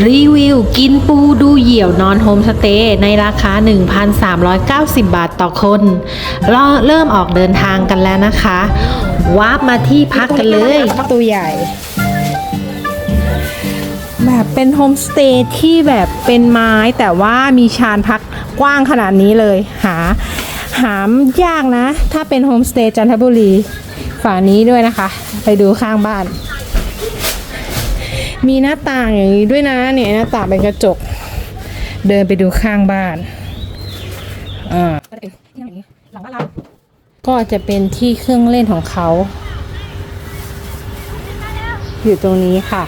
รีวิวกินปูดูเหยี่ยวนอนโฮมสเตย์ในราคา 1,390 บาทต่อคนรอเริ่มออกเดินทางกันแล้วนะคะวาร์ปมาที่พักกันเลยประตูใหญ่ แบบเป็นโฮมสเตย์ที่แบบเป็นไม้แต่ว่ามีชานพักกว้างขนาดนี้เลยหา หามยากนะ ถ้าเป็นโฮมสเตย์จันทบุรีฝานี้ด้วยนะคะ ไปดูข้างบ้าน มีหน้าต่างอย่างนี้ด้วยนะเนี่ยหน้าต่างเป็นกระจก เดินไปดูข้างบ้านอ่าก็จะเป็นที่อย่างนี้หลังบ้านเราก็จะเป็นที่เครื่องเล่นของเขา อยู่ตรงนี้ค่ะ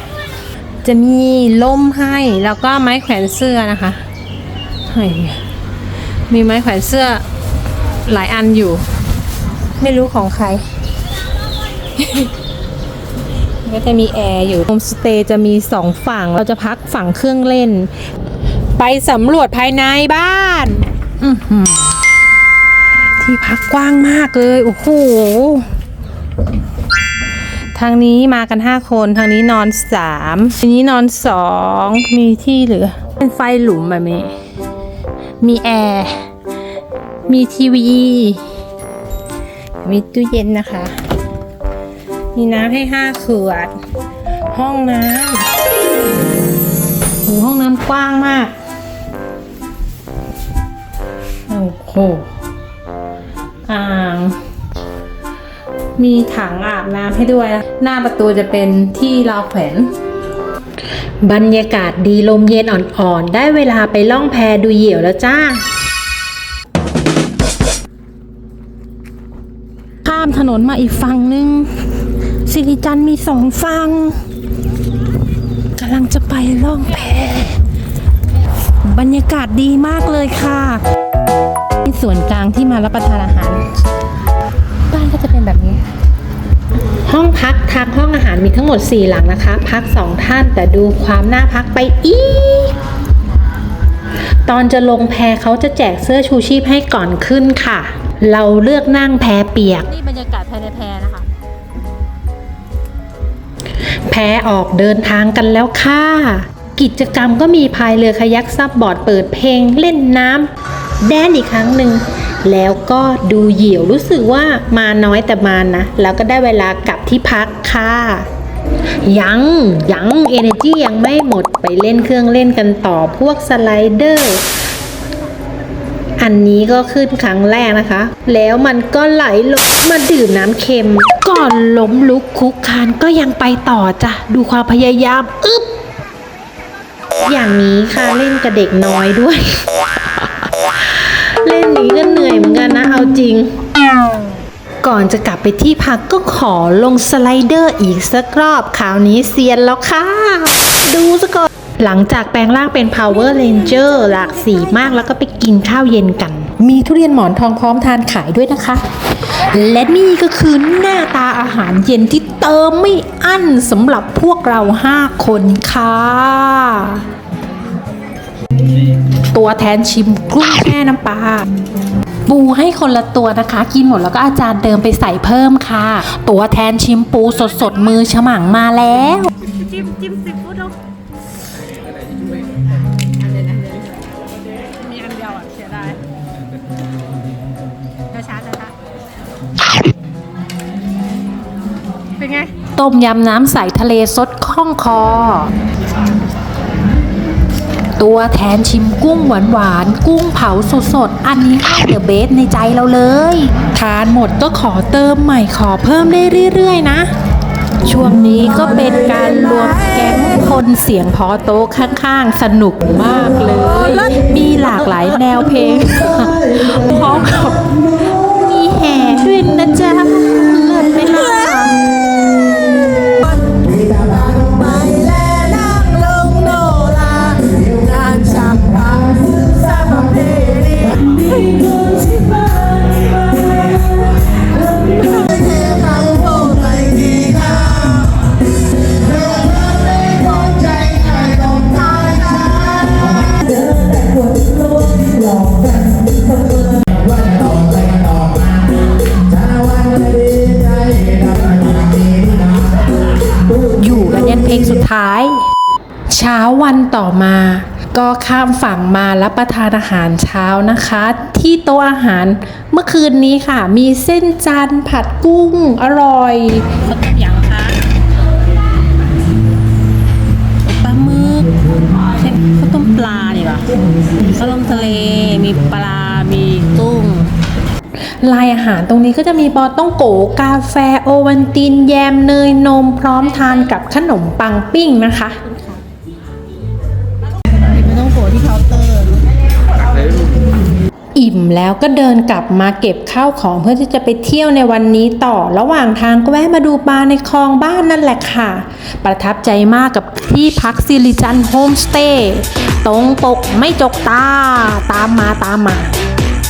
จะมีล่มให้แล้วก็ไม้แขวนเสื้อนะคะเฮ้ยมีไม้แขวนเสื้อหลายอันอยู่ ไม่รู้ของใคร ก็จะมีแอร์อยู่โฮมสเตย์จะมีสองฝั่ง เราจะพักฝั่งเครื่องเล่น ไปสำรวจภายในบ้านที่พักกว้างมากเลย โอ้โห ทางนี้มากัน 5 คน ทางนี้นอน3ทีนี้นอน 2 มีที่เหลือ เป็นไฟหลุมแบบนี้ มีแอร์ มีทีวี มีตู้เย็นนะคะ มีน้ำให้5ขวด ห้องน้ำโหห้องน้ำกว้างมาก โอ้โห อ่างมีถังอาบน้ำให้ด้วย หน้าประตูจะเป็นที่ราวแขวน บรรยากาศดีลมเย็นอ่อนๆ ได้เวลาไปล่องแพดูเหยี่ยวแล้วจ้า ข้ามถนนมาอีกฝั่งหนึ่ง สิริจันทร์มีสองฝั่งกำลังจะไปล่องแพบรรยากาศดีมากเลยค่ะที่ส่วนกลางที่มารับประทานอาหาร บ้านก็จะเป็นแบบนี้ ห้องพักทางห้องอาหารมีทั้งหมด 4 หลังนะคะ พัก2ท่านแต่ดูความน่าพักไปอีกตอนจะลงแพเขาจะแจกเสื้อชูชีพให้ก่อนขึ้นค่ะ เราเลือกนั่งแพเปียก นี่บรรยากาศภายในแพ แพออกเดินทางกันแล้วค่ะ กิจกรรมก็มีพายเรือคายักซับบอร์ดเปิดเพลงเล่นน้ำแดนอีกครั้งหนึ่งแล้วก็ดูเหี่ยวรู้สึกว่ามาน้อยแต่มานะ แล้วก็ได้เวลากลับที่พักค่ะ ยังยังเอเนจียังไม่หมดไปเล่นเครื่องเล่นกันต่อพวกสไลเดอร์ อันนี้ก็ขึ้นครั้งแรกนะคะ แล้วมันก็ไหลลงมาดื่มน้ำเค็ม ก่อนล้มลุกคุกคานก็ยังไปต่อจ้ะ ดูความพยายามอึ๊บอย่างนี้ค่ะเล่นกับเด็กน้อยด้วย เล่นนี้ก็เหนื่อยเหมือนกันนะเอาจริง ก่อนจะกลับไปที่พักก็ขอลงสไลเดอร์อีกสักรอบคราวนี้เซียนแล้วค่ะ ดูซะก่อน หลังจากแปลงร่างเป็น Power Ranger หลากสีมากแล้วก็ไปกินข้าวเย็นกัน มีทุเรียนหมอนทองพร้อมทานขายด้วยนะคะ และนี่ก็คือหน้าตาอาหารเย็นที่เติมไม่อั้นสำหรับพวกเรา 5 คนค่ะ ตัวแทนชิมกุ้งแช่น้ำปลาปูให้คนละตัวนะคะ กินหมดแล้วก็อาจารย์เดิมไปใส่เพิ่มค่ะ ตัวแทนชิมปูสดๆมือฉมังมาแล้ว จิ้มจิ้มซีฟู้ด ต้มยำน้ำใสทะเลสดคล่องคอ ตัวแทนชิมกุ้งหวานหวานกุ้งเผาสดๆอันนี้ให้เดอะเบสในใจเราเลย ทานหมดก็ขอเติมใหม่ขอเพิ่มได้เรื่อยๆนะ ช่วงนี้ก็เป็นการรวมแก๊งคนเสียงพอโต๊ะข้างๆ สนุกมากเลย มีหลากหลายแนวเพลงพร้อมกับ เช้าวันต่อมา ก็ข้ามฝั่งมารับประทานอาหารเช้านะคะ ที่โต๊ะอาหารเมื่อคืนนี้ค่ะ มีเส้นจันทร์ผัดกุ้งอร่อยข้าวต้มยำค่ะปลาหมึกใช่ข้าวต้มปลาดีกว่าข้าวต้มทะเลมีปลา มีกุ้ง ลายอาหารตรงนี้ก็จะมีบอต้องโกกาแฟโอวันตินแยมเนยนมพร้อมทานกับขนมปังปิ้งนะคะไม่ต้องโกที่เคาน์เตอร์อิ่มแล้วก็เดินกลับมาเก็บข้าวของเพื่อที่จะไปเที่ยวในวันนี้ต่อระหว่างทางก็แวะมาดูปลาในคลองบ้านนั่นแหละค่ะ ประทับใจมากกับที่พักซิริจันโฮมสเตย์ตรงปกไม่จกตา ตามมาตามมา